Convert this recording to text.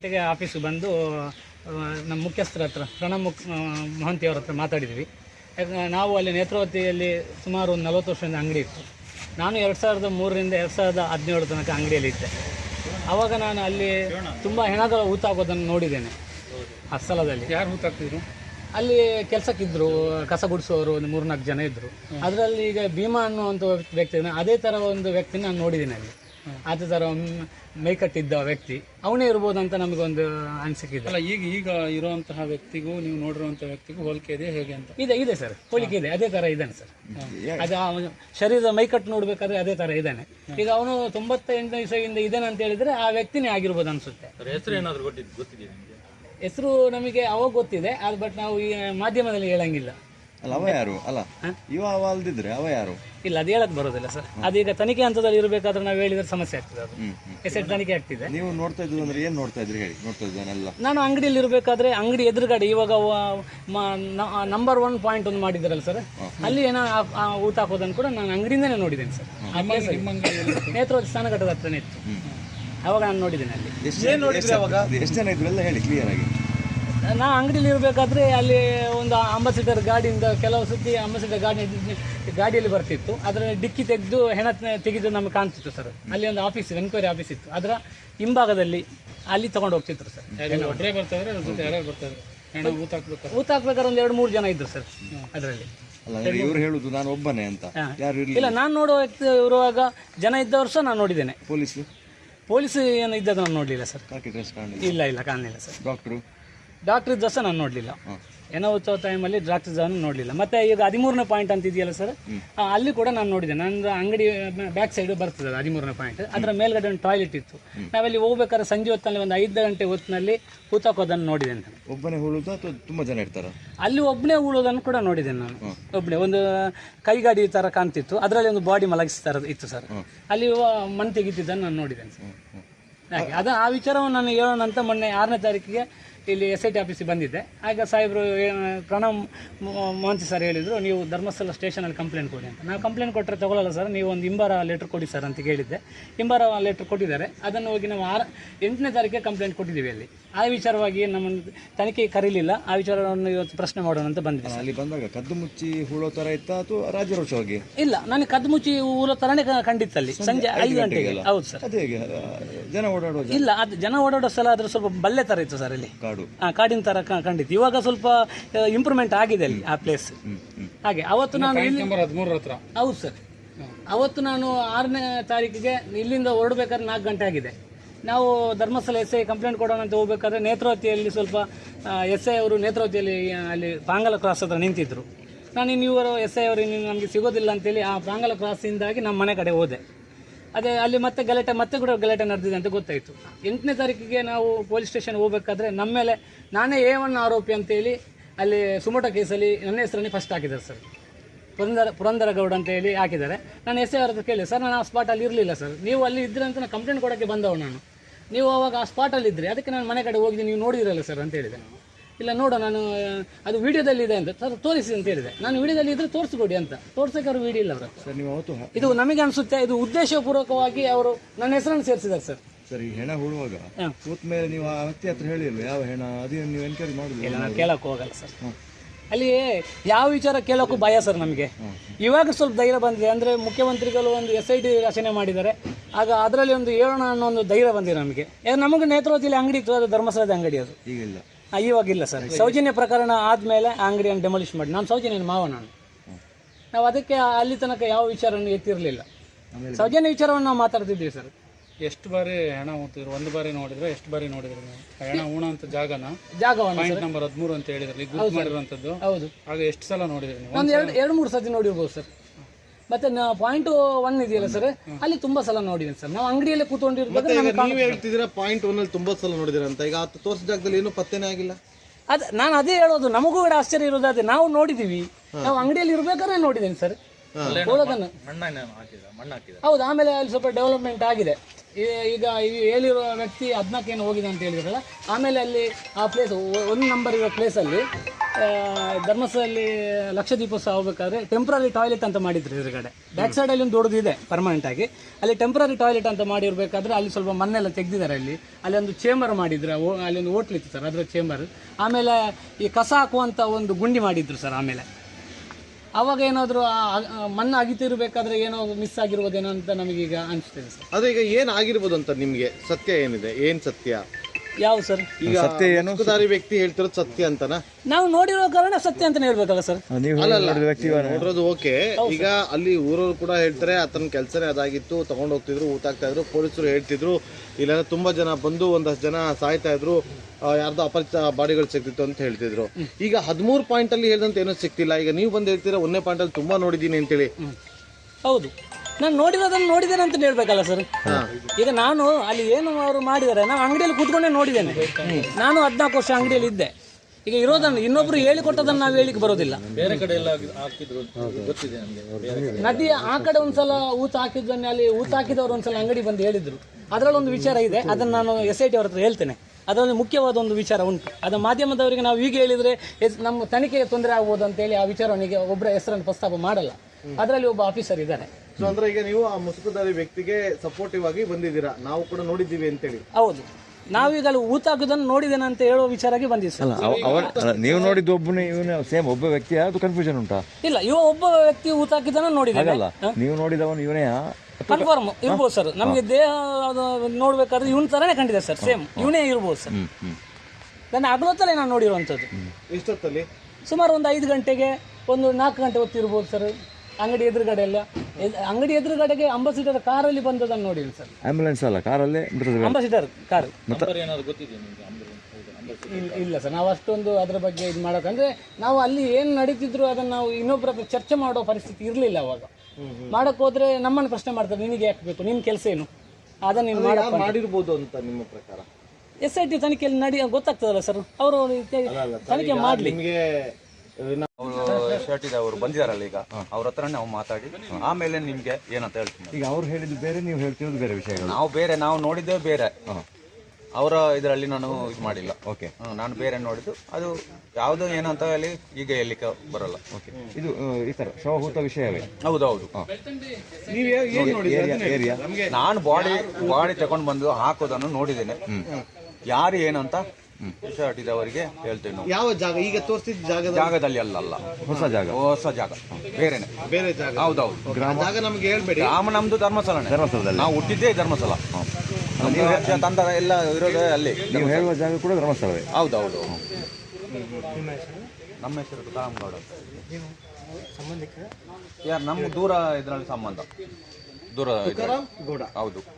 ಒಟ್ಟಿಗೆ ಆಫೀಸಿಗೆ ಬಂದು ನಮ್ಮ ಮುಖ್ಯಸ್ಥರ ಹತ್ರ ಪ್ರಣಬ್ ಮುಖ್ ಮಹಂತಿಯವ್ರ ಹತ್ರ ಮಾತಾಡಿದ್ವಿ. ಯಾಕಂದ್ರೆ ನಾವು ಅಲ್ಲಿ ನೇತ್ರಾವತಿಯಲ್ಲಿ ಸುಮಾರು ಒಂದು ನಲವತ್ತು ವರ್ಷದಿಂದ ಅಂಗಡಿ ಇತ್ತು. ನಾನು ಎರಡು ಸಾವಿರದ ಮೂರರಿಂದ ಎರಡು ಸಾವಿರದ ಹದಿನೇಳು ತನಕ ಅಂಗಡಿಯಲ್ಲಿ ಇದ್ದೆ. ಆವಾಗ ನಾನು ಅಲ್ಲಿ ತುಂಬ ಹೆಣಗಳ ಊತಾಗೋದನ್ನು ನೋಡಿದ್ದೇನೆ. ಆ ಸ್ಥಳದಲ್ಲಿ. ಯಾರು ಹೂತಾಕ್ತಿದ್ರು ಅಲ್ಲಿ ಕೆಲಸಕ್ಕಿದ್ರು ಕಸ ಗುಡಿಸೋರು ಒಂದು ಮೂರ್ನಾಲ್ಕು ಜನ ಇದ್ದರು ಅದರಲ್ಲಿ ಈಗ ಭೀಮಾ ಅನ್ನುವಂಥ ವ್ಯಕ್ತಿ ಅದೇ ಥರ ಒಂದು ವ್ಯಕ್ತಿನ ನಾನು ನೋಡಿದ್ದೀನಿ ಅಲ್ಲಿ. ಅದೇ ಥರ ಮೈ ಮೈಕಟ್ಟಿದ್ದ ವ್ಯಕ್ತಿ. ಅವನೇ ಇರ್ಬೋದು ಅಂತ ನಮಗೊಂದು ಅನಿಸಿಕೆ ಇದೆ. ಅಲ್ಲ ಈಗ ಈಗ ಇರುವಂತಹ ವ್ಯಕ್ತಿಗೂ ನೀವು ನೋಡಿರುವಂತಹ ವ್ಯಕ್ತಿಗೂ ಹೋಲಿಕೆ ಇದೆ ಹೇಗೆ ಅಂತ? ಇದೆ ಇದೆ ಸರ್. ಹೋಲಿಕೆ ಇದೆ. ಅದೇ ಥರ ಇದ್ದಾನೆ ಸರ್. ಅದು ಶರೀರ ಶರೀರದ ಮೈಕಟ್ಟು ನೋಡ್ಬೇಕಾದ್ರೆ ಅದೇ ಥರ ಇದ್ದಾನೆ. ಈಗ ಅವನು ತೊಂಬತ್ತ ಎಂಟು ಇಸವಿಯಿಂದ ಇದ್ದಾನೆ ಅಂತ ಹೇಳಿದ್ರೆ ಆ ವ್ಯಕ್ತಿನೇ ಆಗಿರ್ಬೋದು ಅನ್ಸುತ್ತೆ. ಹೆಸರು ಏನಾದರೂ ಗೊತ್ತಿದೆ ನಿಮಗೆ? ಹೆಸರು ನಮಗೆ ಅವಾಗ ಗೊತ್ತಿದೆ ಅದು ಬಟ್ ನಾವು ಈ ಮಾಧ್ಯಮದಲ್ಲಿ ಹೇಳಂಗಿಲ್ಲ. ಅಲ್ಲ ಅವ ಯಾರು? ಅಲ್ಲ ಇವ ಅವ ಅಲ್ದಿದ್ರೆ ಅವ ಯಾರು? ಇಲ್ಲ ಅದು ಹೇಳಕ್ ಬರೋದಿಲ್ಲ ಸರ್. ಅದೀಗ ತನಿಖೆ ಹಂತದಲ್ಲಿ ಇರಬೇಕಾದ್ರೆ ನಾವು ಹೇಳಿದ್ರೆ ಸಮಸ್ಯೆ ಆಗ್ತದೆ ಅದು. ಎಸೆಟ್ ತನಿಖೆ ಆಗ್ತಿದೆ. ನೀವು ನೋಡ್ತಾ ಇದ್ದು ಅಂದ್ರೆ ಏನು ನೋಡ್ತಾ ಇದ್ರಿ ಹೇಳಿ? ನೋಡ್ತಾ ಇದ್ದಾನೆಲ್ಲ ನಾನು ಅಂಗಡಿಯಲ್ಲಿ ಇರಬೇಕಾದ್ರೆ ಅಂಗಡಿ ಎದುರುಗಡೆ ಇವಾಗ ನಂಬರ್ ಒನ್ ಪಾಯಿಂಟ್ ಒಂದು ಮಾಡಿದ್ರಲ್ಲ ಸರ್. ಅಲ್ಲಿ ಏನೋ ಊಟ ಹಾಕೋದನ್ನು ಕೂಡ ನಾನು ಅಂಗಡಿಯಿಂದನೇ ನೋಡಿದ್ದೇನೆ ಸರ್. ನೇತ್ರಾವತಿ ಸ್ನಾನಘಟ್ಟದ ಹತ್ರನೇ ಇತ್ತು. ಅವಾಗ ನಾನು ನೋಡಿದ್ದೇನೆ ಅಲ್ಲಿ. ಎಷ್ಟು ಎಷ್ಟು ಜನ ಇದ್ರೆಲ್ಲ ಎಲ್ಲ ಹೇಳಿ ಕ್ಲಿಯರ್ ಆಗಿ. ನಾ ಅಂಗಡಿಯಲ್ಲಿ ಇರಬೇಕಾದ್ರೆ ಅಲ್ಲಿ ಒಂದು ಅಂಬಾಸಿಡರ್ ಗಾಡಿಯಿಂದ ಕೆಲವು ಸತಿ ಅಂಬಾಸಿಡರ್ ಗಾಡಿ ಗಾಡಿಯಲ್ಲಿ ಬರ್ತಿತ್ತು. ಅದರ ಡಿಕ್ಕಿ ತೆಗೆದು ಹೆಣ ತೆಗೆದು ನಮಗೆ ಕಾಣ್ತಿತ್ತು ಸರ್ ಅಲ್ಲಿ ಒಂದು ಆಫೀಸ್ ಎನ್ಕ್ವೈರಿ ಆಫೀಸ್ ಇತ್ತು. ಅದರ ಹಿಂಭಾಗದಲ್ಲಿ ಅಲ್ಲಿ ತೊಗೊಂಡು ಹೋಗ್ತಿದ್ರು ಸರ್ ಒಬ್ಬರೇ ಬರ್ತಾ ಇದ್ರೆ ಅದ್ರ ಜೊತೆ ಯಾರ್ಯಾರು ಬರ್ತಾ ಇದ್ರು ಹೆಣ ಹೂತಾಕ್ಬೇಕು ಊಟ ಹಾಕ್ಬೇಕಾದ್ರೆ? ಒಂದು ಎರಡು ಮೂರು ಜನ ಇದ್ರು ಸರ್ ಅದರಲ್ಲಿ. ಇವ್ರು ಹೇಳುದು ನಾನು ಒಬ್ಬನೇ ಅಂತ. ಯಾರು ಇಲ್ಲ ನಾನು ನೋಡುವ ವ್ಯಕ್ತಿ ಇರುವಾಗ ಜನ ಇದ್ದವರು ಸಹ ನಾನು ನೋಡಿದ್ದೇನೆ. ಪೊಲೀಸ್? ಪೊಲೀಸ್ ಏನು ಇದ್ದದ್ದು ನಾನು ನೋಡಲಿಲ್ಲ ಸರ್ ಇಲ್ಲ ಇಲ್ಲ ಕಾಣಲಿಲ್ಲ ಸರ್ ಡಾಕ್ಟ್ರು ಡಾಕ್ಟರ್ ಜಸ ನಾನು ನೋಡಲಿಲ್ಲ. ಏನೋ ಉತ್ಸವ ಟೈಮಲ್ಲಿ ಡಾಕ್ಟರ್ ಸಹ ನೋಡಲಿಲ್ಲ. ಮತ್ತೆ ಈಗ ಹದಿಮೂರನೇ ಪಾಯಿಂಟ್ ಅಂತ ಇದೆಯಲ್ಲ ಸರ್ ಅಲ್ಲಿ ಕೂಡ ನಾನು ನೋಡಿದೆ ನನ್ನ ಅಂಗಡಿ ಬ್ಯಾಕ್ ಸೈಡ್ ಬರ್ತದೆ ಹದಿಮೂರನೇ ಪಾಯಿಂಟ್ ಅದರ ಮೇಲ್ಗಡೆ ಒಂದು ಟಾಯ್ಲೆಟ್ ಇತ್ತು. ನಾವಲ್ಲಿ ಹೋಗ್ಬೇಕಾದ್ರೆ ಸಂಜೆ ಹೊತ್ತಲ್ಲಿ ಒಂದು ಐದು ಗಂಟೆ ಹೊತ್ತಿನಲ್ಲಿ ಕೂತಾಕೋದನ್ನು ನೋಡಿದೆ ಅಂತ. ಒಬ್ಬನೇ ಹುಳುದು ಅಥವಾ ತುಂಬ ಜನ ಇರ್ತಾರೆ? ಅಲ್ಲಿ ಒಬ್ಬನೇ ಉಳೋದನ್ನು ಕೂಡ ನೋಡಿದೆ ನಾನು. ಒಬ್ಬನೇ ಒಂದು ಕೈಗಾಡಿ ಥರ ಕಾಣ್ತಿತ್ತು. ಅದರಲ್ಲಿ ಒಂದು ಬಾಡಿ ಮಲಗಿಸ್ತಾರ ಇತ್ತು ಸರ್ ಅಲ್ಲಿ ಮಣ್ಣು ತೆಗಿತಿದ್ದನ್ನು ನಾನು ನೋಡಿದ್ದೇನೆ ಸರ್ ಹಾಗೆ. ಅದು ಆ ವಿಚಾರವನ್ನು ನಾನು ಹೇಳೋಣ ಅಂತ ಮೊನ್ನೆ ಆರನೇ ತಾರೀಕಿಗೆ ಇಲ್ಲಿ ಎಸ್ ಐ ಟಿ ಆಫೀಸಿಗೆ ಬಂದಿದ್ದೆ. ಆಗ ಸಾಹೇಬರು ಪ್ರಣಮ್ ಮೊ- ಮೋಹಂತಿ ಸರ್ ಹೇಳಿದರು ನೀವು ಧರ್ಮಸ್ಥಳ ಸ್ಟೇಷನಲ್ಲಿ ಕಂಪ್ಲೇಂಟ್ ಕೊಡಿ ಅಂತ. ನಾವು ಕಂಪ್ಲೇಂಟ್ ಕೊಟ್ಟರೆ ತಗೊಳ್ಳಲ್ಲ ಸರ್ ನೀವು ಒಂದು ಇಂಬಾರ ಲೆಟ್ರ್ ಕೊಡಿ ಸರ್ ಅಂತ ಕೇಳಿದ್ದೆ ಇಂಬಾರ ಲೆಟ್ರ್ ಕೊಟ್ಟಿದ್ದಾರೆ. ಅದನ್ನು ಹೋಗಿ ನಾವು ಆರು ಎಂಟನೇ ತಾರೀಕಿಗೆ ಕಂಪ್ಲೇಂಟ್ ಕೊಟ್ಟಿದ್ದೀವಿ ಅಲ್ಲಿ. ಆ ವಿಚಾರವಾಗಿ ನಮ್ಮನ್ನು ತನಿಖೆ ಕರೀಲಿಲ್ಲ. ಆ ವಿಚಾರವನ್ನು ಇವತ್ತು ಪ್ರಶ್ನೆ ಮಾಡೋಣ ಅಂತ ಬಂದಿದೆ ಅಲ್ಲಿ ಬಂದಾಗ ಕದ್ದು ಮುಚ್ಚಿ ಹುಳೋ ಥರ ಇತ್ತ ಅಥವಾ ಹೋಗಿ ಇಲ್ಲ ನನಗೆ ಕದ್ದು ಮುಚ್ಚಿ ಹೂಳೋ ಥರನೇ ಕಂಡಿತ್ತು ಅಲ್ಲಿ. ಸಂಜೆ ಐದು ಗಂಟೆಗೆ. ಹೌದು ಸರ್. ಜನ ಓಡಾಡುವ ಇಲ್ಲ ಅದು ಜನ ಓಡಾಡೋ ಸಲ ಆದರೂ ಸ್ವಲ್ಪ ಬಲ್ಲೆ ಥರ ಇತ್ತು ಸರ್ ಅಲ್ಲಿ. ಕಾಡು ಆ, ಕಾಡಿನ ತರ ಕ- ಕಂಡಿತ್ತು ಇವಾಗ ಸ್ವಲ್ಪ ಇಂಪ್ರೂವ್ಮೆಂಟ್ ಆಗಿದೆ ಅಲ್ಲಿ ಆ ಪ್ಲೇಸ್ ಹಾಗೆ ಅವತ್ತು ನಾನು ಇಲ್ಲಿ ನಂಬರ್ ಹದಿಮೂರರ ಹತ್ರ. ಹೌದು ಸರ್. ಅವತ್ತು ನಾನು ಆರನೇ ತಾರೀಕಿಗೆ ಇಲ್ಲಿಂದ ಹೊರಡ್ಬೇಕಾದ್ರೆ ನಾಲ್ಕು ಗಂಟೆ ಆಗಿದೆ. ನಾವು ಧರ್ಮಸ್ಥಳ ಎಸ್ ಐ ಕಂಪ್ಲೇಂಟ್ ಕೊಡೋಣ ಅಂತ ಹೋಗ್ಬೇಕಾದ್ರೆ ನೇತ್ರಾವತಿಯಲ್ಲಿ ಸ್ವಲ್ಪ ಎಸ್ ಐ ಅವರು ನೇತ್ರಾವತಿಯಲ್ಲಿ ಆ, ಅಲ್ಲಿ ಪಾಂಗಲ ಕ್ರಾಸ್ ಹತ್ರ ನಿಂತಿದ್ರು. ನಾನು ಇನ್ನು ಇವರು ಎಸ್ ಐ ಅವರು ಇನ್ನು ನಮಗೆ ಸಿಗೋದಿಲ್ಲ ಅಂತೇಳಿ ಆ ಪಾಂಗಲ ಕ್ರಾಸಿಂದಾಗಿ ನಮ್ಮ ಮನೆ ಕಡೆ ಹೋದೆ. ಅದೇ, ಅಲ್ಲಿ ಮತ್ತೆ ಗಲಾಟೆ, ಮತ್ತೆ ಕೂಡ ಗಲಾಟೆ ನಡೆದಿದೆ ಅಂತ ಗೊತ್ತಾಯಿತು. ಎಂಟನೇ ತಾರೀಕಿಗೆ ನಾವು ಪೊಲೀಸ್ ಸ್ಟೇಷನ್ ಹೋಗ್ಬೇಕಾದ್ರೆ ನಮ್ಮ ಮೇಲೆ ನಾನೇ ಎ ಒನ್ ಆರೋಪಿ ಅಂತೇಳಿ ಅಲ್ಲಿ ಸುಮೋಟ ಕೇಸಲ್ಲಿ ನನ್ನ ಹೆಸರನ್ನೇ ಫಸ್ಟ್ ಹಾಕಿದ್ದಾರೆ ಸರ್ ಪುರಂದರ ಪುರಂದರ ಗೌಡ ಅಂತ ಹೇಳಿ ಹಾಕಿದ್ದಾರೆ. ನಾನು ಎಸ್ ಐ ಅವ್ರ ಕೇಳಿ. ಸರ್ ನಾನು ಆ ಸ್ಪಾಟಲ್ಲಿ ಇರಲಿಲ್ಲ ಸರ್ ನೀವು ಅಲ್ಲಿ ಇದ್ದರೆ ಅಂತ ನಾನು ಕಂಪ್ಲೇಂಟ್ ಕೊಡೋಕ್ಕೆ ಬಂದವ ನಾನು. ನೀವು ಅವಾಗ ಆ ಸ್ಪಾಟಲ್ಲಿ ಇದ್ದರೆ ಅದಕ್ಕೆ ನಾನು ಮನೆ ಕಡೆ ಹೋಗಿದ್ದೀನಿ. ನೀವು ನೋಡಿದಿರಲ್ಲ ಸರ್ ಅಂತ ಹೇಳಿದೆ. ಇಲ್ಲ ನೋಡು ನಾನು ಅದು ವಿಡಿಯೋದಲ್ಲಿ ಇದೆ ಅಂತ ಸರ್ ತೋರಿಸಿ ಅಂತ ಹೇಳಿದೆ. ನಾನು ವಿಡಿಯೋದಲ್ಲಿ ಇದ್ರೆ ತೋರಿಸ್ಕೊಡಿ ಅಂತ. ತೋರ್ಸಕ್ಕೆ ಅವರು ವಿಡಿಯೋ ಇಲ್ಲ ಅವರು ಸರ್ ನೀವು ಅವತ್ತು ಹ- ಇದು ನಮಗೆ ಅನಿಸುತ್ತೆ ಇದು ಉದ್ದೇಶಪೂರ್ವಕವಾಗಿ ಅವರು ನನ್ನ ಹೆಸರನ್ನು ಸೇರಿಸಿದ್ದಾರೆ ಸರ್. ಸರ್ ಈ ಹೆಣ ಹೂಡುವಾಗ ಹಾಂ. ಕೂತ್ ಮೇಲೆ ನೀವು ಆ ವ್ಯಕ್ತಿ ಹತ್ರ ಹೇಳಿಲ್ವ? ಯಾವ ಹೆಣ? ಅದೇನು ನೀವು ಎನ್ಕ್ವೈರಿ ಮಾಡಿದ್ರೆ? ಇಲ್ಲ ನಾನು ಕೇಳಕ್ಕೆ ಹೋಗಲ್ಲ ಸರ್. ಅಲ್ಲಿ ಯಾವ ವಿಚಾರ ಕೇಳೋಕ್ಕೂ ಭಯ ಸರ್ ನಮಗೆ. ಇವಾಗ ಸ್ವಲ್ಪ ಧೈರ್ಯ ಬಂದಿದೆ. ಅಂದರೆ ಮುಖ್ಯಮಂತ್ರಿಗಳು ಒಂದು ಎಸ್ ಐ ಟಿ ರಚನೆ ಮಾಡಿದ್ದಾರೆ. ಆಗ ಅದರಲ್ಲಿ ಒಂದು ಹೇಳೋಣ ಅನ್ನೋ ಒಂದು ಧೈರ್ಯ ಬಂದಿದೆ ನಮಗೆ. ಯಾಕಂದ್ರೆ ನಮಗೆ ನೇತ್ರಾವತಿಯಲ್ಲಿ ಅಂಗಡಿ ಇತ್ತು ಅದು ಧರ್ಮಸ್ಥಳದ ಅಂಗಡಿ ಅದು. ಈಗ ಇಲ್ಲ. ಇವಾಗಿಲ್ಲ ಸರ್. ಸೌಜನ್ಯ ಪ್ರಕರಣ ಆದಮೇಲೆ ಆ ಅಂಗಡಿಯನ್ನು ಡೆಮಾಲಿಷ್ ಮಾಡಿ. ನಾನು ಸೌಜನ್ಯನ ಮಾವ ನಾನು. ನಾವು ಅದಕ್ಕೆ ಅಲ್ಲಿ ತನಕ ಯಾವ ವಿಚಾರವನ್ನು ಎತ್ತಿರಲಿಲ್ಲ. ಸೌಜನ್ಯ ವಿಚಾರವನ್ನು ನಾವು ಮಾತಾಡ್ತಿದ್ವಿ ಸರ್. ಎಷ್ಟು ಬಾರಿ ಹೆಣ ಹೋಗ್ತಿದ್ರು ಒಂದು ಬಾರಿ ನೋಡಿದ್ರೆ ಎಷ್ಟು ಬಾರಿ ನೋಡಿದ್ರು ನೀವು? ಹೆಣ ಉಣ ಅಂತ ಜಾಗನ? ಜಾಗವನ್ನು ಪಾಯಿಂಟ್ ನಂಬರ್ ಹದಿಮೂರು ಅಂತ ಹೇಳಿದ್ರಿ ಗುರುತು ಮಾಡಿರುವಂತದ್ದು ಹೌದು. ಆಗ ಎಷ್ಟು ಸಲ ನೋಡಿದ್ರಿ ನೀವು? ಒಂದು ಎರಡು ಎರಡು ಮೂರು ಸತಿ ನೋಡಿರ್ಬೋದು ಸರ್. ಮತ್ತೆ ಪಾಯಿಂಟ್ ಒನ್ ಇದೆಯಲ್ಲ ಸರ್ ಅಲ್ಲಿ ತುಂಬಾ ಸಲ ನೋಡಿದ್ದೀನಿ ಸರ್ ನಾವು ಅಂಗಡಿಯಲ್ಲೇ ಕೂತ್ಕೊಂಡಿರ್ಬೇಕು ನಮ್ಗೆ ಕಾಣ್- ನೀವು ಹೇಳ್ತಿದ್ದೀರಾ ಪಾಯಿಂಟ್ ಒನ್ ಅಲ್ಲಿ ತುಂಬಾ ಸಲ ನೋಡಿದಿರ ಅಂತ ಈಗ ಹತ್ತು ತೋರ್ಸ ಜಾಗದಲ್ಲಿ ಏನು ಪತ್ತೆನೇ ಆಗಿಲ್ಲ. ಅದ್ ನಾನು ಅದೇ ಹೇಳೋದು ನಮಗೂ ಕೂಡ ಆಶ್ಚರ್ಯ ಇರೋದು ಅದೇ ನಾವು ನೋಡಿದೀವಿ. ನಾವು ಅಂಗಡಿಯಲ್ಲಿ ಇರ್ಬೇಕಾದ್ರೆ ನೋಡಿದ್ದೇನೆ ಸರ್ ಹೌದು ಆಮೇಲೆ ಅಲ್ಲಿ ಸ್ವಲ್ಪ ಡೆವಲಪ್ಮೆಂಟ್ ಆಗಿದೆ. ಈ- ಈಗ ಈ ಹೇಳಿರೋ ವ್ಯಕ್ತಿ ಹದಿನಾಲ್ಕೇನು ಹೋಗಿದೆ ಅಂತ ಹೇಳಿದ್ರಲ್ಲ ಆಮೇಲೆ ಅಲ್ಲಿ ಆ ಪ್ಲೇಸ್ ಒಂದು ನಂಬರ್ ಇರೋ ಪ್ಲೇಸಲ್ಲಿ ಧರ್ಮಸ್ಥಳದಲ್ಲಿ ಲಕ್ಷ ದೀಪೋತ್ಸವ ಆಗಬೇಕಾದ್ರೆ ಟೆಂಪ್ರರಿ ಟಾಯ್ಲೆಟ್ ಅಂತ ಮಾಡಿದ್ರು ಎದುರುಗಡೆ. ಬ್ಯಾಕ್ ಸೈಡಲ್ಲಿ ಒಂದು ದೊಡ್ಡದಿದೆ ಪರ್ಮನೆಂಟ್ ಆಗಿ. ಅಲ್ಲಿ ಟೆಂಪ್ರರಿ ಟಾಯ್ಲೆಟ್ ಅಂತ ಮಾಡಿರ್ಬೇಕಾದ್ರೆ ಅಲ್ಲಿ ಸ್ವಲ್ಪ ಮಣ್ಣೆಲ್ಲ ತೆಗೆದಿದ್ದಾರೆ ಅಲ್ಲಿ. ಅಲ್ಲಿ ಒಂದು ಚೇಂಬರ್ ಮಾಡಿದ್ರು ಅಲ್ಲಿ ಒಂದು ಹೋಟ್ಲ್ ಇತ್ತು ಸರ್, ಅದರ ಚೇಂಬರ್ ಆಮೇಲೆ ಈ ಕಸ ಹಾಕುವಂಥ ಒಂದು ಗುಂಡಿ ಮಾಡಿದ್ರು ಸರ್ ಆಮೇಲೆ. ಅವಾಗ ಏನಾದರೂ ಮಣ್ಣು ಅಗಿತಿರ್ಬೇಕಾದ್ರೆ ಏನೋ ಮಿಸ್ ಆಗಿರ್ಬೋದೇನೋ ಅಂತ ನಮಗೀಗ ಅನಿಸ್ತಿದೆ ಸರ್. ಅದೇ ಈಗ ಏನು ಆಗಿರ್ಬೋದು ಅಂತ ನಿಮಗೆ ಸತ್ಯ ಏನಿದೆ? ಏನ್ ಸತ್ಯ? ಯಾವ ಸರ್? ಈಗ ಸತ್ಯ ಏನು? ಸುಧಾರಿ ವ್ಯಕ್ತಿ ಹೇಳ್ತಿರೋದು ಸತ್ಯ ಅಂತನಾ? ನಾವು ನೋಡಿರೋ ಕಾರಣ ಸತ್ಯ ಅಂತ ಹೇಳ್ಬೇಕಲ್ಲ ಸರ್? ನೀವು ನೋಡಿದ ವ್ಯಕ್ತಿ ನೋಡಿರೋದು ಓಕೆ. ಈಗ ಅಲ್ಲಿ ಊರವ್ರು ಕೂಡ ಹೇಳ್ತಾರೆ ಆತನ ಕೆಲಸನೇ ಅದಾಗಿತ್ತು ತಗೊಂಡು ಹೋಗ್ತಿದ್ರು ಊತಾಗ್ತಾ ಇದ್ರು ಪೊಲೀಸರು ಹೇಳ್ತಿದ್ರು. ಇಲ್ಲಾಂದ್ರೆ ತುಂಬಾ ಜನ ಬಂದು ಒಂದಷ್ಟು ಜನ ಸಾಯ್ತಾ ಇದ್ರು. ಆ, ಅಪರಿಚ ಅಪರಿಚಿತ ಬಾಡಿಗಳು ಸಿಕ್ತಿತ್ತು ಅಂತ ಹೇಳ್ತಿದ್ರು. ಈಗ ಹದಿಮೂರು ಪಾಯಿಂಟ್ ಅಲ್ಲಿ ಹೇಳ್ದಂತ ಏನೋ ಸಿಕ್ತಿಲ್ಲ. ಈಗ ನೀವು ಬಂದು ಹೇಳ್ತೀರಾ ಒಂದನೇ ಪಾಯಿಂಟ್ ಅಲ್ಲಿ ತುಂಬಾ ನೋಡಿದೀನಿ ಅಂತೇಳಿ. ಹೌದು. ನಾನು ನೋಡಿರೋದನ್ನು ನೋಡಿದ್ದೇನೆ ಅಂತ ಹೇಳ್ಬೇಕಲ್ಲ ಸರ್ ಈಗ ನಾನು ಅಲ್ಲಿ ಏನು ಅವರು ಮಾಡಿದ್ದಾರೆ ನಾನು ಅಂಗಡಿಯಲ್ಲಿ ಕೂತ್ಕೊಂಡೇ ನೋಡಿದ್ದೇನೆ. ನಾನು ಹದಿನಾಲ್ಕು ವರ್ಷ ಅಂಗಡಿಯಲ್ಲಿ ಇದ್ದೆ. ಈಗ ಇರೋದನ್ನು ಇನ್ನೊಬ್ರು ಹೇಳಿಕೊಟ್ಟದನ್ನು ನಾವು ಹೇಳಿಕ್ಕೆ ಬರೋದಿಲ್ಲ. ಬೇರೆ ಕಡೆ ಎಲ್ಲ ಹಾಕಿದ್ರು ಗೊತ್ತಿದೆ ನಮಗೆ ನದಿ ಆ ಕಡೆ ಒಂದ್ಸಲ ಊತ ಹಾಕಿದ್ದನ್ನೇ ಅಲ್ಲಿ ಊತ ಹಾಕಿದವರು ಒಂದ್ಸಲ ಅಂಗಡಿ ಬಂದು ಹೇಳಿದ್ರು. ಅದರಲ್ಲಿ ಒಂದು ವಿಚಾರ ಇದೆ. ಅದನ್ನು ನಾನು ಎಸ್ ಐ ಟಿ ಅವ್ರ ಹತ್ರ ಹೇಳ್ತೇನೆ. ಅದರಲ್ಲಿ ಮುಖ್ಯವಾದ ಒಂದು ವಿಚಾರ ಉಂಟು. ಅದು ಮಾಧ್ಯಮದವರಿಗೆ ನಾವು ಈಗ ಹೇಳಿದ್ರೆ ಎಸ್- ನಮ್ಮ ತನಿಖೆಗೆ ತೊಂದರೆ ಆಗ್ಬೋದು ಅಂತೇಳಿ ಆ ವಿಚಾರವನಿಗೆ ಒಬ್ಬರ ಹೆಸರನ್ನು ಪ್ರಸ್ತಾಪ ಮಾಡಲ್ಲ. ಅದರಲ್ಲಿ ಒಬ್ಬ ಆಫೀಸರ್ ಇದ್ದಾರೆ. ಸೊ ಅಂದ್ರೆ ಈಗ ನೀವು ಆ ಮುಸುಕುದಾರಿ ವ್ಯಕ್ತಿಗೆ ಸಪೋರ್ಟಿವ್ ಆಗಿ ಬಂದಿದ್ದೀರಾ? ನಾವು ಕೂಡ ನೋಡಿದ್ದೀವಿ ಅಂತೇಳಿ. ಹೌದು. ನಾವೀಗ ಅಲ್ಲಿ ಊತ ಹಾಕೋದನ್ನು ನೋಡಿದ್ದೇನೆ ಅಂತ ಹೇಳುವ ವಿಚಾರಕ್ಕೆ ಬಂದಿದ್ದೀವಿ ಸರ್. ಅವ- ಅವರ ಅಲ್ಲ, ನೀವು ನೋಡಿದ್ದು ಒಬ್ಬನೇ ಇವನು ಸೇಮ್ ಒಬ್ಬ ವ್ಯಕ್ತಿ ಅದು ಕನ್ಫ್ಯೂಷನ್ ಉಂಟಾ? ಇಲ್ಲ ಇವ ಒಬ್ಬ ವ್ಯಕ್ತಿ ಊತ ಹಾಕಿದ್ದನ್ನು ನೋಡಿದ್ದೇನೆ. ಹಾಗಲ್ಲ ನೀವು ನೋಡಿದವನು ಇವನೇ ಕನ್ಫರ್ಮ್ ಇರ್ಬೋದು ಸರ್. ನಮಗೆ ದೇಹ ಅದು ನೋಡ್ಬೇಕಾದ್ರೆ ಇವನ್ ತರನೇ ಕಂಡಿದೆ ಸರ್ ಸೇಮ್ ಇವನೇ ಇರ್ಬೋದು ಸರ್. ನನ್ನ ಅಗಲತ್ತಲೇ ನಾನು ನೋಡಿರುವಂಥದ್ದು. ಇಷ್ಟೊತ್ತಲ್ಲಿ ಸುಮಾರು ಒಂದು ಐದು ಗಂಟೆಗೆ ಒಂದು ನಾಲ್ಕು ಗಂಟೆ ಹೊತ್ತಿರ್ಬೋದು ಸರ್. ಅಂಗಡಿ ಎದುರುಗಡೆ ಎಲ್ಲ ಎದ್- ಅಂಗಡಿ ಎದುರುಗಡೆಗೆ ಅಂಬಾಸಿಡರ್ ಕಾರಲ್ಲಿ ಬಂದದನ್ನು ನೋಡಿ ಸರ್. ಆಂಬ್ಯುಲೆನ್ಸ್ ಅಲ್ಲ ಕಾರಲ್ಲಿ ಮೃತದೇಹ ಅಂಬಾಸಿಡರ್ ಕಾರ್. ನಂಬರ್ ಏನಾದ್ರು ಗೊತ್ತಿದೆ ನಿಮಗೆ ಅಂಬರ್ ಇಲ್ಲ ಇಲ್ಲ ಸರ್ ನಾವು ಅಷ್ಟೊಂದು ಅದರ ಬಗ್ಗೆ ಇದು ಮಾಡೋಕಂದ್ರೆ ನಾವು ಅಲ್ಲಿ ಏನು ನಡೀತಿದ್ರು ಅದನ್ನು ನಾವು ಇನ್ನೊಬ್ಬರ ಹತ್ರ ಚರ್ಚೆ ಮಾಡೋ ಪರಿಸ್ಥಿತಿ ಇರಲಿಲ್ಲ ಅವಾಗ. ಮಾಡಕ್ ಹೋದ್ರೆ ನಮ್ಮನ್ನು ಪ್ರಶ್ನೆ ಮಾಡ್ತಾರೆ ನಿನಗೆ ಯಾಕೆ ಬೇಕು? ನಿನ್ನ ಕೆಲಸ ಏನು? ಅದನ್ನ ನೀನು ಮಾಡಿರ್ಬೋದು ಅಂತ ನಿಮ್ಮ ಪ್ರಕಾರ? ಎಸ್ ಐ ಟಿ ತನಿಖೆಯಲ್ಲಿ ನಡಿ ಗೊತ್ತಾಗ್ತದಲ್ಲ ಸರ್? ಅವರು ತನಿಖೆ ಮಾಡಲಿ. ನಿಮಗೆ ಅವರು ಇದೆ ಅವರು ಬಂದಿದಾರಲ್ಲ ಈಗ ಅವ್ರ ಹತ್ರ ನಾವು ಮಾತಾಡಿ. ಆಮೇಲೆ ನಿಮ್ಗೆ ಏನಂತ ಹೇಳ್ತೀನಿ. ಈಗ ಅವ್ರು ಹೇಳಿದ್ದು ಬೇರೆ ನೀವು ಹೇಳ್ತಿರೋದು ಬೇರೆ ವಿಷಯಗಳು. ನಾವು ಬೇರೆ ನಾವು ನೋಡಿದ್ದೇ ಬೇರೆ. ಅವರ ಇದರಲ್ಲಿ ನಾನು ಇದು ಮಾಡಿಲ್ಲ. ಓಕೆ. ನಾನು ಬೇರೆ ನೋಡಿದ್ದು ಅದು ಯಾವುದು ಏನಂತ ಹೇಳಿ ಈಗ ಹೇಳಲಿಕ್ಕೆ ಬರಲ್ಲ. ಓಕೆ. ಇದು ಈ ತರ ಶವಭೂತ ವಿಷಯವೇ? ಹೌದೌದು ನೀವು ಏನ್ ನೋಡಿದ್ರಿ ನಾನು ಬಾಡಿ ಬಾಡಿ ತಗೊಂಡು ಬಂದು ಹಾಕೋದನ್ನು ನೋಡಿದ್ದೇನೆ. ಯಾರು ಏನಂತ ಶರ್ಟ್ ಹೇಳ್ತೇವೆ ಹೇಳ್ತೇನೆ ನಾವು. ಯಾವ ಜಾಗ? ಈಗ ತೋರಿಸಿದ ಜಾಗ ಜಾಗದಲ್ಲಿ ಅಲ್ಲಲ್ಲ ಹೊಸ ಜಾಗ. ಹೊಸ ಜಾಗ. ಬೇರೆನೆ. ಬೇರೆ ಜಾಗ. ಹೌದೌದು. ಆ ಜಾಗ ನಮ್ಗೆ ಹೇಳ್ಬೇಡಿ. ರಾಮ ನಮ್ದು ಧರ್ಮಸ್ಥಳನೇ. ಧರ್ಮಸ್ಥಳದಲ್ಲಿ. ನಾವು ಹುಟ್ಟಿದ್ದೇ ಧರ್ಮಸ್ಥಳ. ರಾಜ್ಯ ತಂದ ಎಲ್ಲ ಇರೋದೇ ಅಲ್ಲಿ. ನೀವು ಹೇಳುವ ಜಾಗ ಕೂಡ ಧರ್ಮಸ್ಥಳವೇ? ಹೌದೌದು. ನಮ್ಮ ಹೆಸರು? ಕಾಮಗೌಡ ಸಂಬಂಧಿಕ ಯಾರು ನಮ್ಮ ದೂರ ಇದರಲ್ಲಿ ಸಂಬಂಧ. ದೂರ. ಗೌಡ. ಹೌದು.